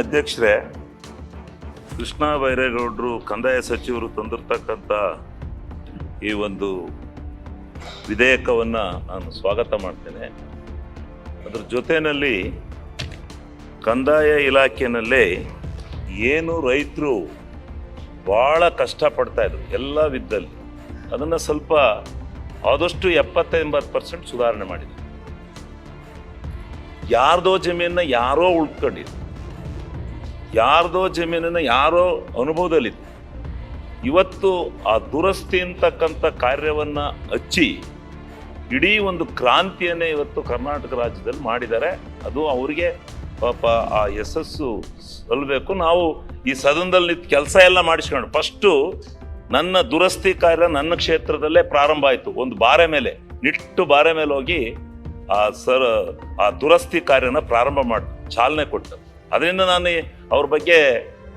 ಅಧ್ಯಕ್ಷರೇ, ಕೃಷ್ಣ ಬೈರೇಗೌಡರು ಕಂದಾಯ ಸಚಿವರು ತಂದಿರ್ತಕ್ಕಂಥ ಈ ಒಂದು ವಿಧೇಯಕವನ್ನು ನಾನು ಸ್ವಾಗತ ಮಾಡ್ತೇನೆ. ಅದರ ಜೊತೆಯಲ್ಲಿ ಕಂದಾಯ ಇಲಾಖೆಯಲ್ಲೇ ಏನು ರೈತರು ಭಾಳ ಕಷ್ಟಪಡ್ತಾ ಇದ್ರು, ಎಲ್ಲ ವಿದ್ದಲ್ಲಿ, ಅದನ್ನು ಸ್ವಲ್ಪ ಆದಷ್ಟು ಎಪ್ಪತ್ತೆಂಬತ್ತು ಪರ್ಸೆಂಟ್ ಸುಧಾರಣೆ ಮಾಡಿದೆ ಯಾರ್ದೋ ಜಮೀನನ್ನ ಯಾರೋ ಉಳ್ಕೊಂಡಿದ್ರು. ಯಾರ್ದೋ ಜಮೀನಿನ ಯಾರೋ ಅನುಭವದಲ್ಲಿತ್ತು ಇವತ್ತು ಆ ದುರಸ್ತಿ ಅಂತಕ್ಕಂಥ ಕಾರ್ಯವನ್ನ ಹಚ್ಚಿ, ಇಡೀ ಒಂದು ಕ್ರಾಂತಿಯನ್ನೇ ಇವತ್ತು ಕರ್ನಾಟಕ ರಾಜ್ಯದಲ್ಲಿ ಮಾಡಿದ್ದಾರೆ. ಅದು ಅವರಿಗೆ ಪಾಪ ಆ ಯಶಸ್ಸು ಸಲ್ಲಬೇಕು ನಾವು ಈ ಸದನದಲ್ಲಿ ಕೆಲಸ ಎಲ್ಲ ಮಾಡಿಸ್ಕೊಂಡು ಫಸ್ಟು ನನ್ನ ದುರಸ್ತಿ ಕಾರ್ಯ ನನ್ನ ಕ್ಷೇತ್ರದಲ್ಲೇ ಪ್ರಾರಂಭ ಆಯಿತು. ಒಂದು ಬಾರೆ ಮೇಲೆ, ನಿಟ್ಟು ಬಾರೆ ಮೇಲೆ ಹೋಗಿ ಆ ಸರ್, ಆ ದುರಸ್ತಿ ಕಾರ್ಯನ ಪ್ರಾರಂಭ ಮಾಡಿ, ಚಾಲನೆ ಕೊಟ್ಟು ಅದರಿಂದ ನಾನು ಅವ್ರ ಬಗ್ಗೆ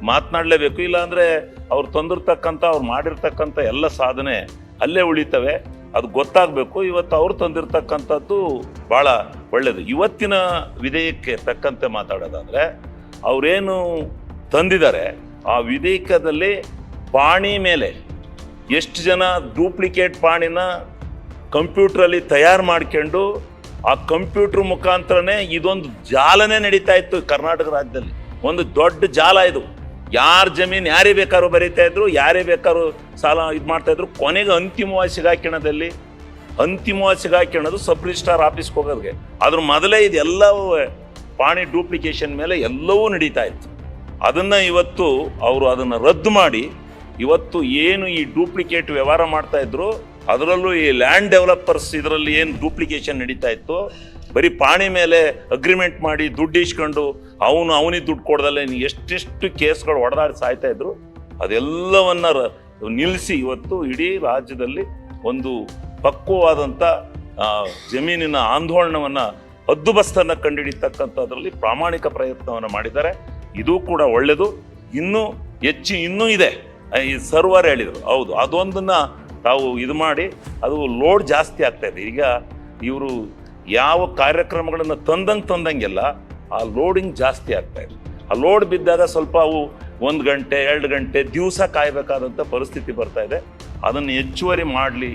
ಮಾತನಾಡಲೇಬೇಕು. ಇಲ್ಲಾಂದರೆ ಅವ್ರು ತಂದಿರ್ತಕ್ಕಂಥ, ಅವ್ರು ಮಾಡಿರ್ತಕ್ಕಂಥ ಎಲ್ಲ ಸಾಧನೆ ಅಲ್ಲೇ ಉಳಿತವೆ. ಅದು ಗೊತ್ತಾಗಬೇಕು. ಇವತ್ತು ಅವ್ರು ತಂದಿರತಕ್ಕಂಥದ್ದು ಭಾಳ ಒಳ್ಳೆಯದು ಇವತ್ತಿನ ವಿಧೇಯಕ್ಕೆ ತಕ್ಕಂತೆ ಮಾತಾಡೋದಾದರೆ, ಅವರೇನು ತಂದಿದ್ದಾರೆ, ಆ ವಿಧೇಯಕದಲ್ಲಿ ಪಾಣಿ ಮೇಲೆ ಎಷ್ಟು ಜನ ಡೂಪ್ಲಿಕೇಟ್ ಪಾಣಿನ ಕಂಪ್ಯೂಟ್ರಲ್ಲಿ ತಯಾರು ಮಾಡ್ಕೊಂಡು ಆ ಕಂಪ್ಯೂಟರ್ ಮುಖಾಂತರನೇ ಇದೊಂದು ಜಾಲನೇ ನಡೀತಾ ಇತ್ತು ಕರ್ನಾಟಕ ರಾಜ್ಯದಲ್ಲಿ. ಒಂದು ದೊಡ್ಡ ಜಾಲ ಇದು. ಯಾರ ಜಮೀನು ಯಾರೇ ಬೇಕಾದ್ರೂ ಬರೀತಾ ಇದ್ರು ಯಾರೇ ಬೇಕಾದ್ರೂ ಸಾಲ ಇದು ಮಾಡ್ತಾ ಇದ್ರು, ಕೊನೆಗೆ ಅಂತಿಮವಾಗಿ ಸಿಗಾಕಿಣದಲ್ಲಿ, ಅಂತಿಮವಾಗಿ ಸಿಗಾಕಿಣದು ಸಬ್ ರಿಜಿಸ್ಟ್ರಾರ್ ಆಫೀಸ್ಗೆ ಹೋಗೋದಕ್ಕೆ ಅದ್ರ ಮೊದಲೇ ಇದೆಲ್ಲ ಪಾಣಿ ಡೂಪ್ಲಿಕೇಶನ್ ಮೇಲೆ ಎಲ್ಲವೂ ನಡೀತಾ ಇತ್ತು. ಅದನ್ನು ಇವತ್ತು ಅವರು ಅದನ್ನು ರದ್ದು ಮಾಡಿ, ಇವತ್ತು ಏನು ಈ ಡೂಪ್ಲಿಕೇಟ್ ವ್ಯವಹಾರ ಮಾಡ್ತಾ ಇದ್ರು ಅದರಲ್ಲೂ ಈ ಲ್ಯಾಂಡ್ ಡೆವಲಪರ್ಸ್ ಇದರಲ್ಲಿ ಏನು ಡೂಪ್ಲಿಕೇಶನ್ ನಡೀತಾ ಇತ್ತು? ಬರೀ ಪಾಣಿ ಮೇಲೆ ಅಗ್ರಿಮೆಂಟ್ ಮಾಡಿ ದುಡ್ಡು ಇಸ್ಕೊಂಡು ಅವನು ಅವನಿಗೆ ದುಡ್ಡು ಕೊಡ್ದಲ್ಲೇ ಎಷ್ಟೆಷ್ಟು ಕೇಸ್ಗಳು ಹೊಡೆದಾಡಿ ಸಾಯ್ತಾ ಇದ್ರು? ಅದೆಲ್ಲವನ್ನ ನಿಲ್ಲಿಸಿ ಇವತ್ತು ಇಡೀ ರಾಜ್ಯದಲ್ಲಿ ಒಂದು ಪಕ್ವವಾದಂಥ ಜಮೀನಿನ ಆಂದೋಲನವನ್ನ ಹದ್ದುಬಸ್ತನ್ನು ಕಂಡುಹಿಡಿತಕ್ಕಂಥದ್ರಲ್ಲಿ ಪ್ರಾಮಾಣಿಕ ಪ್ರಯತ್ನವನ್ನು ಮಾಡಿದ್ದಾರೆ. ಇದು ಕೂಡ ಒಳ್ಳೆಯದು ಇನ್ನೂ, ಹೆಚ್ಚು ಇನ್ನೂ ಇದೆ. ಈ ಸರ್ವರ್ ಹೇಳಿದರು. ಹೌದು, ಅದೊಂದನ್ನ ತಾವು ಇದು ಮಾಡಿ ಅದು ಲೋಡ್ ಜಾಸ್ತಿ ಆಗ್ತಾಯಿದೆ ಈಗ ಇವರು ಯಾವ ಕಾರ್ಯಕ್ರಮಗಳನ್ನು ತಂದಂಗೆ ತಂದಂಗೆಲ್ಲ ಆ ಲೋಡಿಂಗ್ ಜಾಸ್ತಿ ಆಗ್ತಾ ಇದೆ. ಆ ಲೋಡ್ ಬಿದ್ದಾಗ ಸ್ವಲ್ಪ ಅವು ಒಂದು ಗಂಟೆ, ಎರಡು ಗಂಟೆ ದಿವಸ ಕಾಯಬೇಕಾದಂಥ ಪರಿಸ್ಥಿತಿ ಬರ್ತಾ ಇದೆ. ಅದನ್ನು ಹೆಚ್ಚುವರಿ ಮಾಡಲಿ,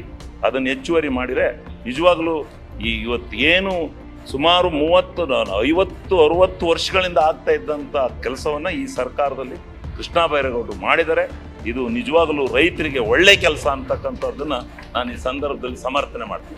ಅದನ್ನು ಹೆಚ್ಚುವರಿ ಮಾಡಿದರೆ ನಿಜವಾಗಲೂ ಈ ಇವತ್ತು ಏನು ಸುಮಾರು ಮೂವತ್ತು ಐವತ್ತು, ಅರುವತ್ತು ವರ್ಷಗಳಿಂದ ಆಗ್ತಾ ಇದ್ದಂಥ ಕೆಲಸವನ್ನು ಈ ಸರ್ಕಾರದಲ್ಲಿ ಕೃಷ್ಣ ಬೈರೇಗೌಡರು ಮಾಡಿದ್ದಾರೆ. ಇದು ನಿಜವಾಗಲೂ ರೈತರಿಗೆ ಒಳ್ಳೆ ಕೆಲಸ ಅಂತಕ್ಕಂಥದ್ದನ್ನು ನಾನು ಈ ಸಂದರ್ಭದಲ್ಲಿ ಸಮರ್ಥನೆ ಮಾಡ್ತೀನಿ.